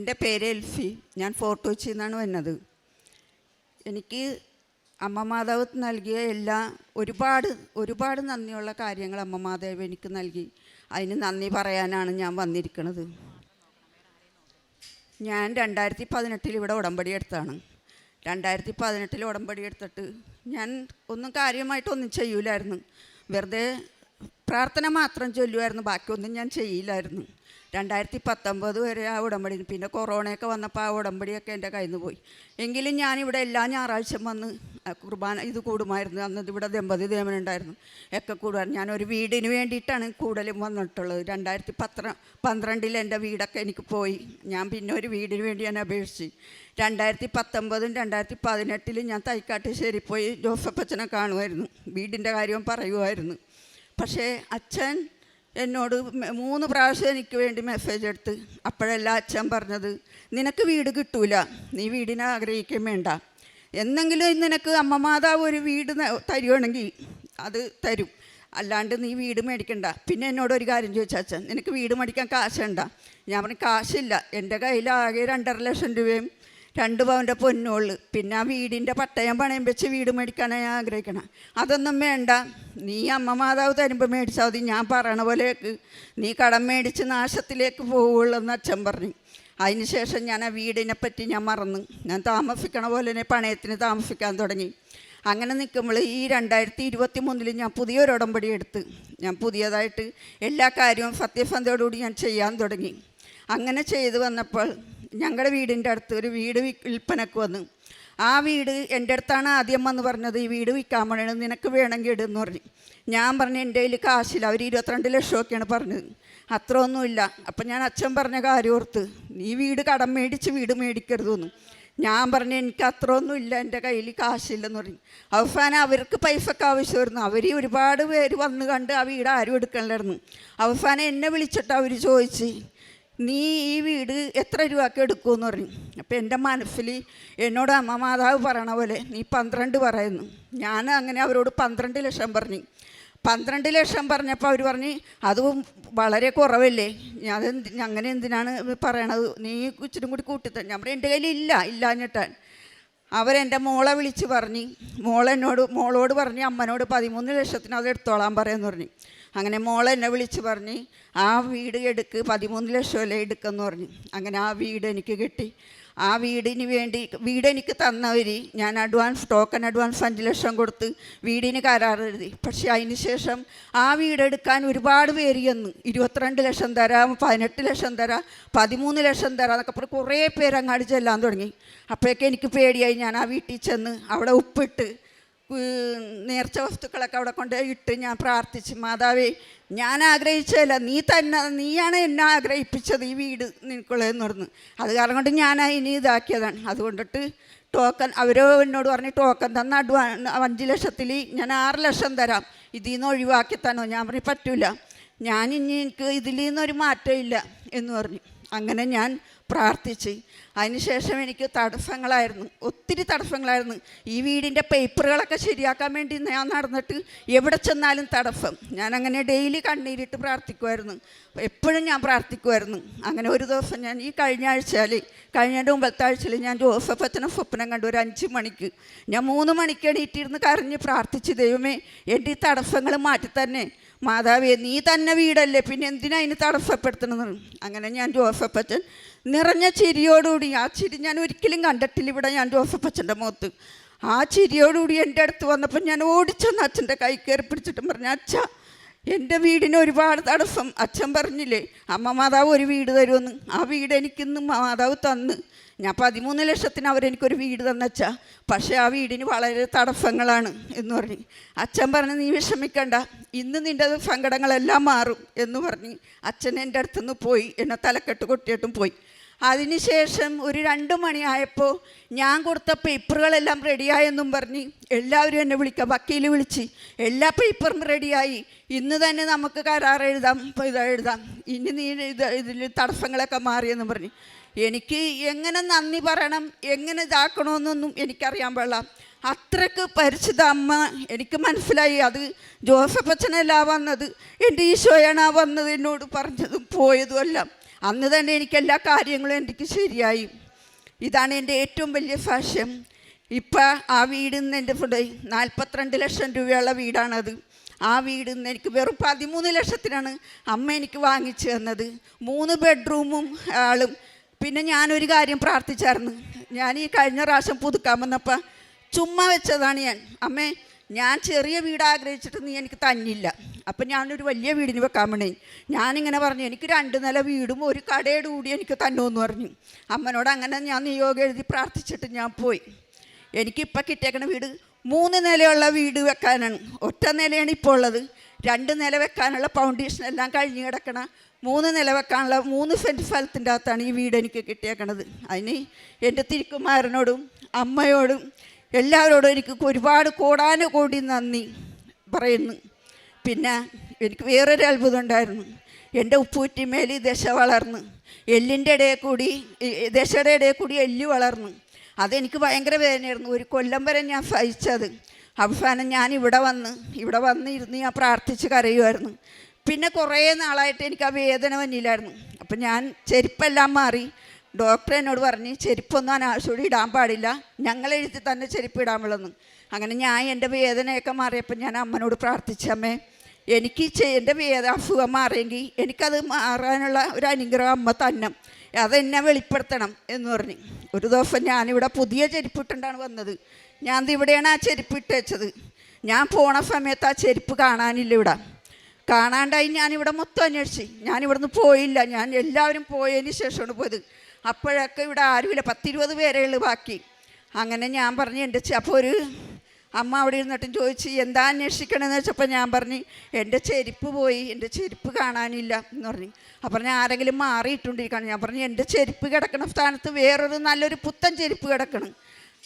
എന്റെ പേര് എൽഫി. ഞാൻ ഫോർട്ട് കൊച്ചിയിൽ നിന്നാണ് വന്നത് എനിക്ക് അമ്മ മാതാവ് നൽകിയ എല്ലാ ഒരുപാട് ഒരുപാട് നന്ദിയുള്ള കാര്യങ്ങൾ അമ്മ മാതാവ് എനിക്ക് നൽകി. അതിന് നന്ദി പറയാനാണ് ഞാൻ വന്നിരിക്കുന്നത്. ഞാൻ രണ്ടായിരത്തി പതിനെട്ടിൽ ഇവിടെ ഉടമ്പടി എടുത്താണ്. രണ്ടായിരത്തി പതിനെട്ടിൽ ഉടമ്പടി എടുത്തിട്ട് ഞാൻ ഒന്നും കാര്യമായിട്ടൊന്നും ചെയ്യൂലായിരുന്നു. വെറുതെ പ്രാർത്ഥന മാത്രം ചൊല്ലുമായിരുന്നു ബാക്കിയൊന്നും ഞാൻ ചെയ്യില്ലായിരുന്നു. രണ്ടായിരത്തി പത്തൊമ്പത് വരെ ആ ഉടമ്പടി. പിന്നെ കൊറോണയൊക്കെ വന്നപ്പോൾ ആ ഉടമ്പടിയൊക്കെ എന്റെ കയ്യിൽ നിന്ന് പോയി. എങ്കിലും ഞാനിവിടെ എല്ലാ ഞായറാഴ്ചയും വന്ന് കുർബാന ഇത് കൂടുമായിരുന്നു. അന്ന് ഇവിടെ ദമ്പതി ദേവനുണ്ടായിരുന്നു ഒക്കെ കൂടുമായിരുന്നു. ഞാനൊരു വീടിന് വേണ്ടിയിട്ടാണ് കൂടുതലും വന്നിട്ടുള്ളത്. രണ്ടായിരത്തി പത്ര പന്ത്രണ്ടിൽ എന്റെ വീടൊക്കെ എനിക്ക് പോയി. ഞാൻ പിന്നെ ഒരു വീടിന് വേണ്ടി ഞാൻ അപേക്ഷിച്ചു. രണ്ടായിരത്തി പത്തൊമ്പതും രണ്ടായിരത്തി പതിനെട്ടിലും ഞാൻ തൈക്കാട്ടുശ്ശേരി പോയി ജോസഫ് അച്ഛനെ കാണുമായിരുന്നു. വീടിന്റെ കാര്യവും പറയുമായിരുന്നു. പക്ഷേ അച്ഛൻ എന്നോട് മൂന്ന് പ്രാവശ്യം എനിക്ക് വേണ്ടി മെസ്സേജ് എടുത്ത്. അപ്പോഴെല്ലാം അച്ഛൻ പറഞ്ഞത് നിനക്ക് വീട് കിട്ടൂല. നീ വീടിനെ ആഗ്രഹിക്കുകയും വേണ്ട. എന്നെങ്കിലും നിനക്ക് അമ്മ മാതാവ് ഒരു വീട് തരുവാണെങ്കിൽ അത് തരും. അല്ലാണ്ട് നീ വീട് മേടിക്കണ്ട. പിന്നെ എന്നോട് ഒരു കാര്യം ചോദിച്ചാൽ അച്ഛൻ നിനക്ക് വീട് മേടിക്കാൻ കാശുണ്ട ഞാൻ പറഞ്ഞു കാശില്ല. എന്റെ കയ്യിൽ ആകെ രണ്ടര ലക്ഷം രൂപയും രണ്ട് പവന്റെ പൊന്നോൾ. പിന്നെ ആ വീടിന്റെ പട്ടയം പണയം വെച്ച് വീട് മേടിക്കാനാണ് ആഗ്രഹിക്കണം. അതൊന്നും വേണ്ട. നീ അമ്മ മാതാവ് തരുമ്പോൾ മേടിച്ചാൽ മതി. ഞാൻ പറയണ പോലെയൊക്കെ നീ കടം മേടിച്ച് നാശത്തിലേക്ക് പോവുള്ളൂ എന്ന് അച്ഛൻ പറഞ്ഞു. അതിന് ശേഷം ഞാൻ ആ വീടിനെ പറ്റി ഞാൻ മറന്നു. ഞാൻ താമസിക്കണ പോലെ തന്നെ പണയത്തിന് താമസിക്കാൻ തുടങ്ങി. അങ്ങനെ നിൽക്കുമ്പോൾ ഈ രണ്ടായിരത്തി ഇരുപത്തി മൂന്നിൽ ഞാൻ പുതിയൊരു ഉടമ്പടി എടുത്ത്. ഞാൻ പുതിയതായിട്ട് എല്ലാ കാര്യവും സത്യസന്ധയോടുകൂടി ഞാൻ ചെയ്യാൻ തുടങ്ങി. അങ്ങനെ ചെയ്തു വന്നപ്പോൾ ഞങ്ങളുടെ വീടിന്റെ അടുത്ത് ഒരു വീട് വിൽപ്പനക്ക് വന്നു. ആ വീട് എന്റെ അടുത്താണ് ആദ്യം വന്ന് പറഞ്ഞത് ഈ വീട് വിൽക്കാൻ വേണത് നിനക്ക് വേണമെങ്കിൽ ഇടുന്ന് പറഞ്ഞു. ഞാൻ പറഞ്ഞു എന്റെ കയ്യിൽ കാശില്ല അവർ ഇരുപത്തിരണ്ട് ലക്ഷമൊക്കെയാണ് പറഞ്ഞത്. അത്ര ഒന്നുമില്ല അപ്പം ഞാൻ അച്ഛൻ പറഞ്ഞ കാര്യം ഓർത്ത് നീ വീട് കടം മേടിച്ച് വീട് മേടിക്കരുതെന്ന്. ഞാൻ പറഞ്ഞു എനിക്ക് അത്ര ഒന്നുമില്ല എന്റെ കയ്യിൽ കാശില്ലെന്ന് പറഞ്ഞു. അവസാനം അവർക്ക് പൈസക്ക് ആവശ്യമായിരുന്നു. അവർ ഒരുപാട് പേര് വന്ന് കണ്ട് ആ വീട് ആരും എടുക്കണില്ലായിരുന്നു. അവസാനം എന്നെ വിളിച്ചിട്ട് അവർ ചോദിച്ച് നീ ഈ വീട് എത്ര രൂപക്ക് എടുക്കുമെന്ന് പറഞ്ഞു. അപ്പം എന്റെ മനസ്സിൽ എന്നോട് അമ്മ മാതാവ് പറയണ പോലെ നീ പന്ത്രണ്ട് പറയുന്നു. ഞാൻ അങ്ങനെ അവരോട് പന്ത്രണ്ട് ലക്ഷം പറഞ്ഞു. പന്ത്രണ്ട് ലക്ഷം പറഞ്ഞപ്പോൾ അവർ പറഞ്ഞ് അതും വളരെ കുറവല്ലേ? ഞാൻ അങ്ങനെ എന്തിനാണ് പറയണത്? നീ ഇച്ചിരി കൂടി കൂട്ടിത്ത ഞാൻ പറഞ്ഞു എന്റെ കയ്യിൽ ഇല്ല ഇല്ലാഞ്ഞിട്ടാൻ അവരെന്റെ മോളെ വിളിച്ച് പറഞ്ഞ്. മോളെന്നോട് മോളോട് പറഞ്ഞ് അമ്മനോട് പതിമൂന്ന് ലക്ഷത്തിന് അത് എടുത്തോളാൻ പറയാമെന്ന് പറഞ്ഞു. അങ്ങനെ മോളെ എന്നെ വിളിച്ച് പറഞ്ഞ് ആ വീട് എടുക്ക് പതിമൂന്ന് ലക്ഷം വില എടുക്കെന്ന് പറഞ്ഞു. അങ്ങനെ ആ വീട് എനിക്ക് കിട്ടി. ആ വീടിന് വേണ്ടി വീട് എനിക്ക് തന്നവർ ഞാൻ അഡ്വാൻസ് ടോക്കൺ അഡ്വാൻസ് അഞ്ച് ലക്ഷം കൊടുത്ത് വീടിന് കരാർ എഴുതി. പക്ഷേ അതിന് ശേഷം ആ വീടെടുക്കാൻ ഒരുപാട് പേര് ചെന്ന്. ഇരുപത്തിരണ്ട് ലക്ഷം തരാം പതിനെട്ട് ലക്ഷം തരാം പതിമൂന്ന് ലക്ഷം തരാം എന്നൊക്കെ പറഞ്ഞ് കുറേ പേര് അങ്ങാടി ചെല്ലാൻ തുടങ്ങി. അപ്പോഴേക്കും എനിക്ക് പേടിയായി. ഞാൻ ആ വീട്ടിൽ ചെന്ന് അവിടെ ഉപ്പിട്ട് നേർച്ച വസ്തുക്കളൊക്കെ അവിടെ കൊണ്ട് ഇട്ട് ഞാൻ പ്രാർത്ഥിച്ചു മാതാവേ ഞാൻ ആഗ്രഹിച്ചതല്ല നീ തന്നെ നീയാണ് എന്നെ ആഗ്രഹിപ്പിച്ചത് ഈ വീട് നിനക്കുള്ളതെന്ന് പറഞ്ഞു. അത് കാരണം കൊണ്ട് ഞാൻ അതിന് ഇതാക്കിയതാണ്. അതുകൊണ്ടിട്ട് ടോക്കൺ അവരോ എന്നോട് പറഞ്ഞ് ടോക്കൺ തന്ന അഡ്വാ അഞ്ച് ലക്ഷത്തിൽ ഞാൻ ആറ് ലക്ഷം തരാം. ഇതിൽ നിന്ന് ഒഴിവാക്കി തന്നോ? ഞാൻ പറഞ്ഞു പറ്റൂല. ഞാൻ ഇനി എനിക്ക് ഇതിൽ നിന്നൊരു മാറ്റമില്ല എന്ന് പറഞ്ഞു. അങ്ങനെ ഞാൻ പ്രാർത്ഥിച്ച്. അതിനുശേഷം എനിക്ക് തടസ്സങ്ങളായിരുന്നു. ഒത്തിരി തടസ്സങ്ങളായിരുന്നു. ഈ വീടിന്റെ പേപ്പറുകളൊക്കെ ശരിയാക്കാൻ വേണ്ടി ഞാൻ നടന്നിട്ട് എവിടെ ചെന്നാലും തടസ്സം. ഞാൻ അങ്ങനെ ഡെയിലി കണ്ണീരിട്ട് പ്രാർത്ഥിക്കുമായിരുന്നു എപ്പോഴും ഞാൻ പ്രാർത്ഥിക്കുമായിരുന്നു അങ്ങനെ ഒരു ദിവസം ഞാൻ ഈ കഴിഞ്ഞ ആഴ്ചയിൽ കഴിഞ്ഞ മുമ്പത്തെ ആഴ്ചയിൽ ഞാൻ ജോസഫ് അച്ഛനെ സ്വപ്നം കണ്ടു ഒരു അഞ്ച് മണിക്ക് ഞാൻ മൂന്ന് മണിക്ക് എണീറ്റിരുന്ന് കരഞ്ഞ് പ്രാർത്ഥിച്ച് ദൈവമേ എന്റെ ഈ തടസ്സങ്ങൾ മാറ്റി തന്നെ മാതാവേ നീ തന്നെ വീടല്ലേ. പിന്നെ എന്തിനാ അതിന് തടസ്സപ്പെടുത്തണമെന്ന് അങ്ങനെ ഞാൻ ജോസഫ് അച്ഛൻ നിറഞ്ഞ ചിരിയോടുകൂടി ആ ചിരി ഞാൻ ഒരിക്കലും കണ്ടിട്ടില്ല ഇവിടെ ഞാൻ ജോസഫ് അച്ഛന്റെ മുഖത്ത്. ആ ചിരിയോടുകൂടി എന്റെ അടുത്ത് വന്നപ്പോൾ ഞാൻ ഓടിച്ചെന്ന് അച്ഛന്റെ കൈ കയറി പിടിച്ചിട്ടും പറഞ്ഞു അച്ഛ എന്റെ വീടിന് ഒരുപാട് തടസ്സം. അച്ഛൻ പറഞ്ഞില്ലേ അമ്മ മാതാവ് ഒരു വീട് തരുമെന്ന്. ആ വീട് എനിക്കിന്ന് മാതാവ് തന്ന്. ഞാൻ പതിമൂന്ന് ലക്ഷത്തിന് അവരെനിക്കൊരു വീട് തന്നച്ചാ പക്ഷേ ആ വീടിന് വളരെ തടസ്സങ്ങളാണ് എന്ന് പറഞ്ഞു. അച്ഛൻ പറഞ്ഞു നീ വിഷമിക്കണ്ട. ഇന്ന് നിന്റെ സങ്കടങ്ങളെല്ലാം മാറും എന്ന് പറഞ്ഞ്. അച്ഛൻ എന്റെ അടുത്തുനിന്ന് പോയി. എന്നെ തലക്കെട്ട് കൊട്ടിയിട്ടും പോയി. അതിനുശേഷം ഒരു രണ്ട് മണിയായപ്പോൾ ഞാൻ കൊടുത്ത പേപ്പറുകളെല്ലാം റെഡിയായെന്നും പറഞ്ഞ് എല്ലാവരും എന്നെ വിളിക്കുക വക്കീൽ വിളിച്ച് എല്ലാ പേപ്പറും റെഡിയായി. ഇന്ന് തന്നെ നമുക്ക് കരാർ എഴുതാം ഇത് എഴുതാം. ഇനി നീ ഇത് ഇതിൽ തടസ്സങ്ങളൊക്കെ മാറിയെന്ന് പറഞ്ഞ്. എനിക്ക് എങ്ങനെ നന്ദി പറയണം എങ്ങനെ ഇതാക്കണമെന്നൊന്നും എനിക്കറിയാൻ പാടില്ല. അത്രയ്ക്ക് പരിശുദ്ധ അമ്മ എനിക്ക് മനസ്സിലായി. അത് ജോസഫ് അച്ഛനല്ല വന്നത് എന്റെ ഈശോയാണ് ആ വന്നത് എന്നോട് പറഞ്ഞതും പോയതും എല്ലാം. അന്ന് തന്നെ എനിക്ക് എല്ലാ കാര്യങ്ങളും എനിക്ക് ശരിയായി. ഇതാണ് എന്റെ ഏറ്റവും വലിയ ഫാഷൻ. ഇപ്പം ആ വീട് നിന്ന് എന്റെ ഫുഡ് നാൽപ്പത്തിരണ്ട് ലക്ഷം രൂപയുള്ള വീടാണത്. ആ വീട് നിന്ന് എനിക്ക് വെറും പതിമൂന്ന് ലക്ഷത്തിനാണ് അമ്മ എനിക്ക് വാങ്ങിച്ചു തന്നത്. മൂന്ന് ബെഡ്റൂമും ആളും. പിന്നെ ഞാനൊരു കാര്യം പ്രാർത്ഥിച്ചായിരുന്നു. ഞാൻ ഈ കഴിഞ്ഞ പ്രാവശ്യം പുതുക്കാൻ വന്നപ്പോൾ ചുമ്മാ വെച്ചതാണ് ഞാൻ. അമ്മേ ഞാൻ ചെറിയ വീട് ആഗ്രഹിച്ചിട്ട് നീ എനിക്ക് തന്നില്ല. അപ്പം ഞാനൊരു വലിയ വീടിന് വെക്കാൻ വേണ്ടി ഞാനിങ്ങനെ പറഞ്ഞു എനിക്ക് രണ്ട് നില വീടും ഒരു കടയുടെ കൂടി എനിക്ക് തന്നുമെന്ന് പറഞ്ഞു. അമ്മനോട് അങ്ങനെ ഞാൻ നിയോഗം എഴുതി പ്രാർത്ഥിച്ചിട്ട് ഞാൻ പോയി. എനിക്കിപ്പോൾ കിട്ടിയേക്കണ വീട് മൂന്ന് നിലയുള്ള വീട് വെക്കാനാണ്. ഒറ്റ നിലയാണ് ഇപ്പോൾ ഉള്ളത്. രണ്ട് നില വെക്കാനുള്ള ഫൗണ്ടേഷൻ എല്ലാം കഴിഞ്ഞ് കിടക്കണ മൂന്ന് നില വെക്കാനുള്ള മൂന്ന് സെന്റ് സ്ഥലത്തിന്റെ അകത്താണ് ഈ വീട് എനിക്ക് കിട്ടിയേക്കണത്. അതിന് എന്റെ തിരുക്കുമാരനോടും അമ്മയോടും എല്ലാവരോടും എനിക്ക് ഒരുപാട് കോടാനുകോടി നന്ദി പറയുന്നു. പിന്നെ എനിക്ക് വേറൊരു അത്ഭുതം ഉണ്ടായിരുന്നു. എന്റെ ഉപ്പൂറ്റിമേൽ ദശ വളർന്ന് എല്ലിന്റെ ഇടയിൽ കൂടി ദശയുടെ ഇടയിൽ കൂടി എല്ല് വളർന്നു. അതെനിക്ക് ഭയങ്കര വേദനയായിരുന്നു. ഒരു കൊല്ലം വരെ ഞാൻ സഹിച്ചത്. അവസാനം ഞാൻ ഇവിടെ വന്ന് ഇവിടെ വന്ന് ഇരുന്ന് ഞാൻ പ്രാർത്ഥിച്ച് കരയുമായിരുന്നു. പിന്നെ കുറേ നാളായിട്ട് എനിക്ക് ആ വേദന വന്നില്ലായിരുന്നു. അപ്പം ഞാൻ ചെരുപ്പെല്ലാം മാറി ഡോക്ടർ എന്നോട് പറഞ്ഞ് ചെരുപ്പൊന്നും അനാവശ്യോടെ ഇടാൻ പാടില്ല. ഞങ്ങൾ തന്നെ ചെരുപ്പ് ഇടാൻ അങ്ങനെ ഞാൻ എന്റെ വേദനയൊക്കെ മാറിയപ്പോൾ ഞാൻ അമ്മനോട് പ്രാർത്ഥിച്ചമ്മേ എനിക്ക് എന്റെ വേദ അസുഖം മാറിയെങ്കിൽ എനിക്കത് മാറാനുള്ള ഒരു അനുഗ്രഹം അമ്മ തന്നെ. അതെന്നെ വെളിപ്പെടുത്തണം എന്ന് പറഞ്ഞു. ഒരു ദിവസം ഞാനിവിടെ പുതിയ ചെരുപ്പിട്ടുണ്ടാണ് വന്നത്. ഞാൻ ഇവിടെയാണ് ആ ചെരുപ്പ് ഇട്ട് വെച്ചത്. ഞാൻ പോണ സമയത്ത് ആ ചെരുപ്പ് കാണാനില്ല ഇവിടെ. കാണാണ്ടായി ഞാനിവിടെ മൊത്തം അന്വേഷിച്ച്. ഞാനിവിടുന്ന് പോയില്ല. ഞാൻ എല്ലാവരും പോയതിന് ശേഷമാണ് പോയത്. അപ്പോഴൊക്കെ ഇവിടെ ആരുമില്ല. പത്തിരുപത് പേരേ ഉള്ളൂ ബാക്കി. അങ്ങനെ ഞാൻ പറഞ്ഞു എന്റെ അപ്പോൾ ഒരു അമ്മ അവിടെ ഇരുന്നിട്ടും ചോദിച്ച് എന്താ അന്വേഷിക്കണമെന്ന് വെച്ചപ്പോൾ ഞാൻ പറഞ്ഞു എന്റെ ചെരുപ്പ് പോയി എന്റെ ചെരുപ്പ് കാണാനില്ല എന്ന് പറഞ്ഞു. അപ്പം ഞാൻ ആരെങ്കിലും മാറിയിട്ടുണ്ടിരിക്കണം ഞാൻ പറഞ്ഞു എന്റെ ചെരുപ്പ് കിടക്കണ സ്ഥാനത്ത് വേറൊരു നല്ലൊരു പുത്തൻ ചെരുപ്പ് കിടക്കണം.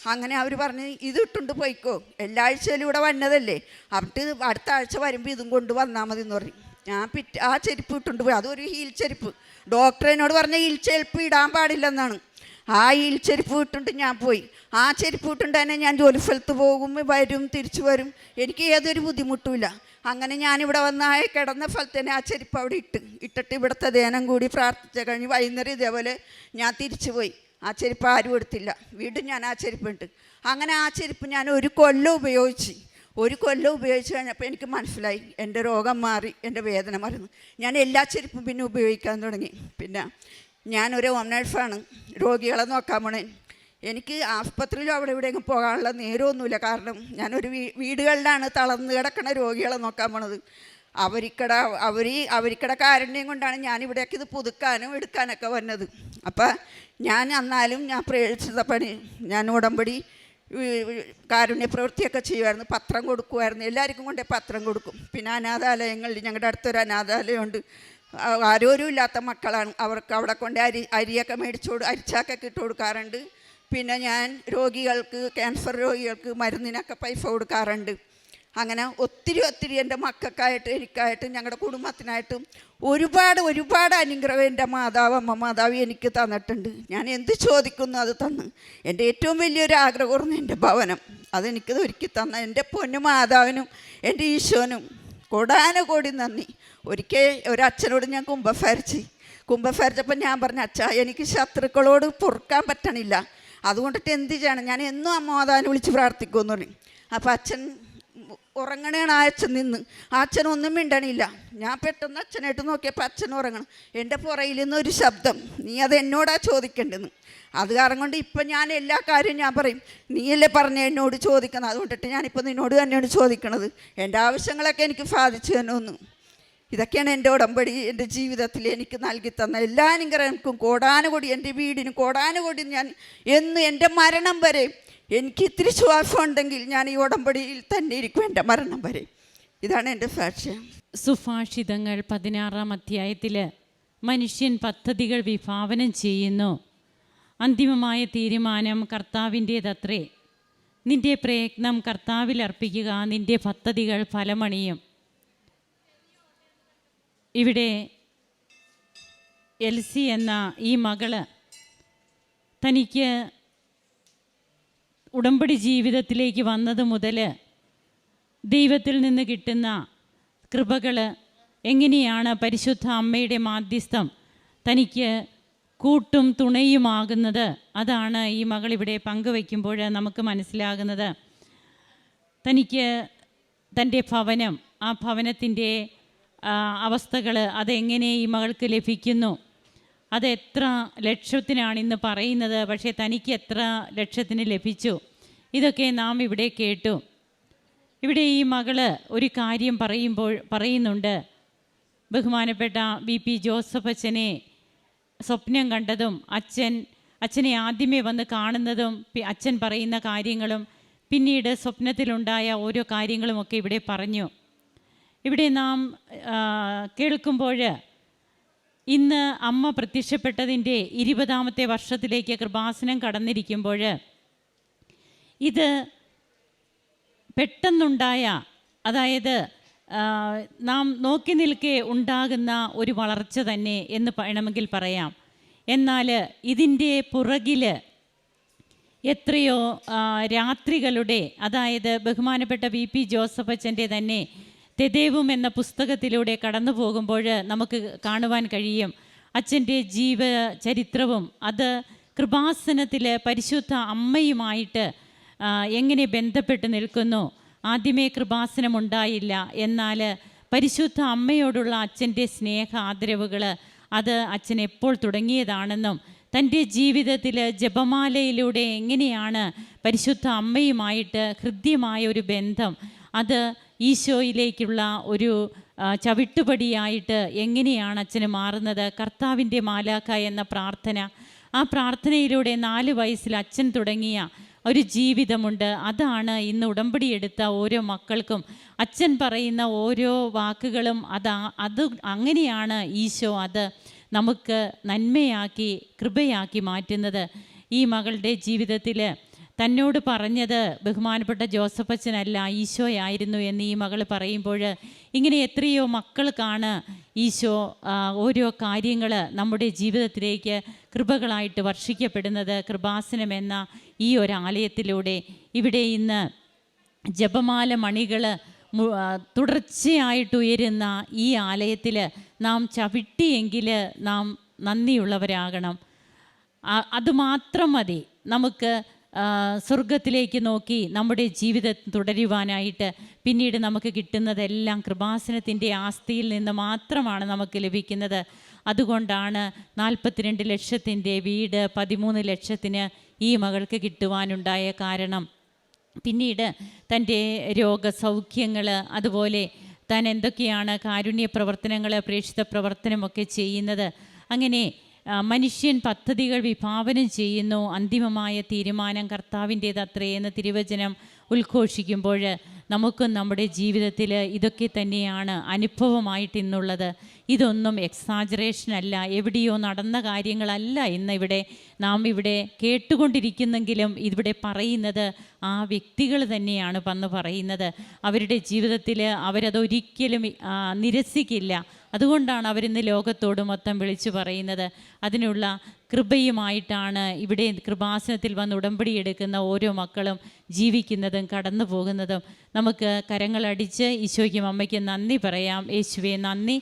അങ്ങനെ അവർ പറഞ്ഞ് ഇത് ഇട്ടുണ്ട് പോയിക്കോ. എല്ലാ ആഴ്ചയിലും ഇവിടെ വന്നതല്ലേ. അവിടെ അടുത്ത ആഴ്ച വരുമ്പോൾ ഇതും കൊണ്ട് വന്നാൽ മതി എന്ന് പറഞ്ഞു. ഞാൻ പിറ്റ് ആ ചെരുപ്പ് ഇട്ടുണ്ട് പോയി. അതൊരു ഹീൽ ചെരുപ്പ്. ഡോക്ടർ എന്നോട് പറഞ്ഞ ഹീൽ ചെരുപ്പ് ഇടാൻ പാടില്ലെന്നാണ്. ആ ഈ ചെരുപ്പ് ഇട്ടുകൊണ്ട് ഞാൻ പോയി. ആ ചെരുപ്പ് ഇട്ടുകൊണ്ട് തന്നെ ഞാൻ ജോലി സ്ഥലത്ത് പോകും വരും തിരിച്ചു വരും. എനിക്ക് ഏതൊരു ബുദ്ധിമുട്ടുമില്ല. അങ്ങനെ ഞാനിവിടെ വന്ന് ആ കിടന്ന സ്ഥലത്ത് തന്നെ ആ ചെരുപ്പ് അവിടെ ഇട്ട് ഇട്ടിട്ട് ഇവിടുത്തെ ദേനം കൂടി പ്രാർത്ഥിച്ച കഴിഞ്ഞ് വൈകുന്നേരം ഇതേപോലെ ഞാൻ തിരിച്ചു പോയി. ആ ചെരുപ്പ് ആരും എടുത്തില്ല. വീണ്ടും ഞാൻ ആ ചെരുപ്പുണ്ട്. അങ്ങനെ ആ ചെരുപ്പ് ഞാൻ ഒരു കൊല്ലം ഉപയോഗിച്ച് ഒരു കൊല്ലം ഉപയോഗിച്ച് കഴിഞ്ഞപ്പോൾ എനിക്ക് മനസ്സിലായി. എന്റെ രോഗം മാറി എന്റെ വേദന മറന്നു ഞാൻ എല്ലാ ചെരുപ്പും പിന്നെ ഉപയോഗിക്കാൻ തുടങ്ങി. പിന്നെ ഞാനൊരു ഹോം നേഴ്സാണ് രോഗികളെ നോക്കാൻ പോണേ. എനിക്ക് ആസ്പത്രിയിലും അവിടെ ഇവിടെയെങ്കിലും പോകാനുള്ള നേരമൊന്നുമില്ല. കാരണം ഞാനൊരു വീ വീടുകളിലാണ് തളർന്ന് കിടക്കണ രോഗികളെ നോക്കാൻ പോണത്. അവരിക്കട അവർ അവരിക്കട കാരുണ്യം കൊണ്ടാണ് ഞാനിവിടേക്ക് ഇത് പുതുക്കാനും എടുക്കാനൊക്കെ വന്നത്. അപ്പം ഞാൻ അന്നാലും ഞാൻ പ്രേക്ഷിത പണി. ഞാൻ ഉടമ്പടി കാരുണ്യ പ്രവൃത്തിയൊക്കെ ചെയ്യുമായിരുന്നു പത്രം കൊടുക്കുമായിരുന്നു എല്ലാവർക്കും കൊണ്ടേ പത്രം കൊടുക്കും. പിന്നെ അനാഥാലയങ്ങളിൽ ഞങ്ങളുടെ അടുത്തൊരു അനാഥാലയമുണ്ട്. ആരോരും ഇല്ലാത്ത മക്കളാണ്. അവർക്ക് അവിടെ കൊണ്ട് അരി അരിയൊക്കെ മേടിച്ചു കൊടു അരിച്ചാക്കൊക്കെ ഇട്ട് കൊടുക്കാറുണ്ട്. പിന്നെ ഞാൻ രോഗികൾക്ക് ക്യാൻസർ രോഗികൾക്ക് മരുന്നിനൊക്കെ പൈസ കൊടുക്കാറുണ്ട്. അങ്ങനെ ഒത്തിരി ഒത്തിരി എന്റെ മക്കൾക്കായിട്ട് എനിക്കായിട്ടും ഞങ്ങളുടെ കുടുംബത്തിനായിട്ടും ഒരുപാട് ഒരുപാട് അനുഗ്രഹം എന്റെ മാതാവ് അമ്മ മാതാവ് എനിക്ക് തന്നിട്ടുണ്ട്. ഞാൻ എന്ത് ചോദിക്കുന്നു അത് തന്ന്. എന്റെ ഏറ്റവും വലിയൊരു ആഗ്രഹമായിരുന്നു എന്റെ ഭവനം. അതെനിക്കത് ഒരുക്കി തന്ന എന്റെ പൊന്നു മാതാവിനും എന്റെ ഈശോനും. കൊടാനുകോടി നന്ദി. ഒരിക്കൽ ഒരച്ഛനോട് ഞാൻ കുംഭഫരിച്ച് കുംഭഫരിച്ചപ്പോൾ ഞാൻ പറഞ്ഞു അച്ഛാ എനിക്ക് ശത്രുക്കളോട് പൊറുക്കാൻ പറ്റണില്ല. അതുകൊണ്ടിട്ട് എന്ത് ചെയ്യണം? ഞാൻ എന്നും അമ്മ മാതാവിനെ വിളിച്ച് പ്രാർത്ഥിക്കുമെന്ന് പറഞ്ഞു. അപ്പോൾ അച്ഛൻ ഉറങ്ങണേണ് അച്ഛൻ നിന്ന്. അച്ഛൻ ഒന്നും മിണ്ടണില്ല. ഞാൻ പെട്ടെന്ന് അച്ഛനായിട്ട് നോക്കിയപ്പോൾ അച്ഛൻ ഉറങ്ങണം. എന്റെ പുറയിൽ നിന്ന് ഒരു ശബ്ദം. നീ അത് എന്നോടാ ചോദിക്കേണ്ടതെന്ന്. അത് കാരണം കൊണ്ട് ഇപ്പം ഞാൻ എല്ലാ കാര്യവും ഞാൻ പറയും. നീയല്ലേ പറഞ്ഞ എന്നോട് ചോദിക്കണം അതുകൊണ്ടിട്ട് ഞാനിപ്പോൾ നിന്നോട് തന്നെയാണ് ചോദിക്കണത്. എന്റെ ആവശ്യങ്ങളൊക്കെ എനിക്ക് സാധിച്ചു തന്നെ ഒന്നും ഇതൊക്കെയാണ് എന്റെ ഉടമ്പടി എന്റെ ജീവിതത്തിൽ എനിക്ക് നൽകി തന്ന എല്ലാ അനുഗ്രഹങ്ങൾക്കും കോടാനുകൂടി എന്റെ വീടിന് കോടാനുകൂടി ഞാൻ എന്ന് എന്റെ മരണം വരെ എനിക്ക് ഇത്തിരി ശ്വാസം ഉണ്ടെങ്കിൽ ഞാൻ ഈ ഉടമ്പടിയിൽ തന്നെ ഇരിക്കും എന്റെ മരണം വരെ. ഇതാണ് എന്റെ സാക്ഷ്യം. സുഭാഷിതങ്ങൾ പതിനാറാം അധ്യായത്തിൽ മനുഷ്യൻ പദ്ധതികൾ വിഭാവനം ചെയ്യുന്നു. അന്തിമമായ തീരുമാനം കർത്താവിന്റേതത്രേ. നിന്റെ പ്രയത്നം കർത്താവിൽ അർപ്പിക്കുക നിന്റെ പദ്ധതികൾ ഫലമണിയും. ഇവിടെ എൽസി എന്ന ഈ മകൾ തനിക്ക് ഉടമ്പടി ജീവിതത്തിലേക്ക് വന്നത് മുതൽ ദൈവത്തിൽ നിന്ന് കിട്ടുന്ന കൃപകൾ എങ്ങനെയാണ് പരിശുദ്ധ അമ്മയുടെ മാധ്യസ്ഥം തനിക്ക് കൂട്ടും തുണയുമാകുന്നത്? അതാണ് ഈ മകൾ ഇവിടെ പങ്കുവയ്ക്കുമ്പോൾ നമുക്ക് മനസ്സിലാകുന്നത്. തനിക്ക് തന്റെ ഭവനം ആ ഭവനത്തിന്റെ അവസ്ഥകൾ അതെങ്ങനെ ഈ മകൾക്ക് ലഭിക്കുന്നു? അത് എത്ര ലക്ഷത്തിനാണ് ഇന്ന് പറയുന്നത്? പക്ഷേ തനിക്ക് എത്ര ലക്ഷത്തിന് ലഭിച്ചു? ഇതൊക്കെ നാം ഇവിടെ കേട്ടു. ഇവിടെ ഈ മകൾ ഒരു കാര്യം പറയുമ്പോൾ പറയുന്നുണ്ട്. ബഹുമാനപ്പെട്ട ബി പി ജോസഫ് അച്ഛനെ സ്വപ്നം കണ്ടതും അച്ഛൻ അച്ഛനെ ആദ്യമേ വന്ന് കാണുന്നതും അച്ഛൻ പറയുന്ന കാര്യങ്ങളും പിന്നീട് സ്വപ്നത്തിലുണ്ടായ ഓരോ കാര്യങ്ങളുമൊക്കെ ഇവിടെ പറഞ്ഞു. ഇവിടെ നാം കേൾക്കുമ്പോൾ ഇന്ന് അമ്മ പ്രത്യക്ഷപ്പെട്ടതിന്റെ ഇരുപതാമത്തെ വർഷത്തിലേക്ക് കൃപാസനം കടന്നിരിക്കുമ്പോൾ ഇത് പെട്ടെന്നുണ്ടായ അതായത് നാം നോക്കി നിൽക്കെ ഉണ്ടാകുന്ന ഒരു വളർച്ച തന്നെ എന്ന് വേണമെങ്കിൽ പറയാം. എന്നാൽ ഇതിന്റെ പുറകിൽ എത്രയോ രാത്രികളുടെ അതായത് ബഹുമാനപ്പെട്ട വി പി ജോസഫ് അച്ഛന്റെ തന്നെ തെദേവും എന്ന പുസ്തകത്തിലൂടെ കടന്നു പോകുമ്പോൾ നമുക്ക് കാണുവാൻ കഴിയും. അച്ഛന്റെ ജീവ ചരിത്രവും അത് കൃപാസനത്തിലെ പരിശുദ്ധ അമ്മയുമായിട്ട് എങ്ങനെ ബന്ധപ്പെട്ട് നിൽക്കുന്നു? ആദ്യമേ കൃപാസനം ഉണ്ടായില്ല എന്നാൽ പരിശുദ്ധ അമ്മയോടുള്ള അച്ഛന്റെ സ്നേഹ ആദരവുകൾ അത് അച്ഛൻ എപ്പോൾ തുടങ്ങിയതാണെന്നും തന്റെ ജീവിതത്തിൽ ജപമാലയിലൂടെ എങ്ങനെയാണ് പരിശുദ്ധ അമ്മയുമായിട്ട് ഹൃദ്യമായ ഒരു ബന്ധം? അത് ഈശോയിലേക്കുള്ള ഒരു ചവിട്ടുപടിയായിട്ട് എങ്ങനെയാണ് അച്ഛന് മാറുന്നത്? കർത്താവിന്റെ മാലാക്ക എന്ന പ്രാർത്ഥന. ആ പ്രാർത്ഥനയിലൂടെ നാല് വയസ്സിൽ അച്ഛൻ തുടങ്ങിയ ഒരു ജീവിതമുണ്ട്. അതാണ് ഇന്ന് ഉടമ്പടി എടുത്ത ഓരോ മക്കൾക്കും. അച്ഛൻ പറയുന്ന ഓരോ വാക്കുകളും അത് അത് അങ്ങനെയാണ് ഈശോ അത് നമുക്ക് നന്മയാക്കി കൃപയാക്കി മാറ്റുന്നത്. ഈ മകളുടെ ജീവിതത്തിൽ തന്നോട് പറഞ്ഞത് ബഹുമാനപ്പെട്ട ജോസഫ് അച്ഛനല്ല ഈശോയായിരുന്നു എന്ന് ഈ മകൾ പറയുമ്പോൾ ഇങ്ങനെ എത്രയോ മക്കൾക്കാണ് ഈശോ ഓരോ കാര്യങ്ങൾ നമ്മുടെ ജീവിതത്തിലേക്ക് കൃപകളായിട്ട് വർഷിക്കപ്പെടുന്നത്. കൃപാസനം എന്ന ഈ ഒരു ആലയത്തിലൂടെ ഇവിടെ ഇന്ന് ജപമാല മണികൾ തുടർച്ചയായിട്ട് ഉയരുന്ന ഈ ആലയത്തിൽ നാം ചവിട്ടിയെങ്കിൽ നാം നന്ദിയുള്ളവരാകണം. അതുമാത്രം മതി. നമുക്ക് സ്വർഗത്തിലേക്ക് നോക്കി നമ്മുടെ ജീവിതം തുടരുവാനായിട്ട് പിന്നീട് നമുക്ക് കിട്ടുന്നതെല്ലാം കൃപാസനത്തിന്റെ ആസ്തിയിൽ നിന്ന് മാത്രമാണ് നമുക്ക് ലഭിക്കുന്നത്. അതുകൊണ്ടാണ് നാൽപ്പത്തിരണ്ട് ലക്ഷത്തിന്റെ വീട് പതിമൂന്ന് ലക്ഷത്തിന് ഈ മകൾക്ക് കിട്ടുവാനുണ്ടായ കാരണം. പിന്നീട് തന്റെ രോഗസൗഖ്യങ്ങൾ അതുപോലെ താൻ എന്തൊക്കെയാണ് കാരുണ്യ പ്രവർത്തനങ്ങൾ പ്രേക്ഷിത പ്രവർത്തനമൊക്കെ ചെയ്യുന്നത്. അങ്ങനെ മനുഷ്യൻ പദ്ധതികൾ വിഭാവനം ചെയ്യുന്നു. അന്തിമമായ തീരുമാനം കർത്താവിന്റേത് അത്രയെന്ന് തിരുവചനം ഉദ്ഘോഷിക്കുമ്പോൾ നമുക്കും നമ്മുടെ ജീവിതത്തിൽ ഇതൊക്കെ തന്നെയാണ് അനുഭവമായിട്ട് ഇന്നുള്ളത്. ഇതൊന്നും എക്സാജറേഷൻ അല്ല. എവിടെയോ നടന്ന കാര്യങ്ങളല്ല ഇന്ന് ഇവിടെ നാം ഇവിടെ കേട്ടുകൊണ്ടിരിക്കുന്നെങ്കിലും ഇവിടെ പറയുന്നത് ആ വ്യക്തികൾ തന്നെയാണ് വന്ന് പറയുന്നത്. അവരുടെ ജീവിതത്തിൽ അവരതൊരിക്കലും നിരസിക്കില്ല. അതുകൊണ്ടാണ് അവരിന്ന് ലോകത്തോട് മൊത്തം വിളിച്ചു പറയുന്നത്. അതിനുള്ള കൃപയുമായിട്ടാണ് ഇവിടെ കൃപാസനത്തിൽ വന്ന് ഉടമ്പടി എടുക്കുന്ന ഓരോ മക്കളും ജീവിക്കുന്നതും കടന്നു പോകുന്നതും. നമുക്ക് കരങ്ങളടിച്ച് ഈശോയ്ക്കും അമ്മയ്ക്കും നന്ദി പറയാം. യേശുവെ നന്ദി.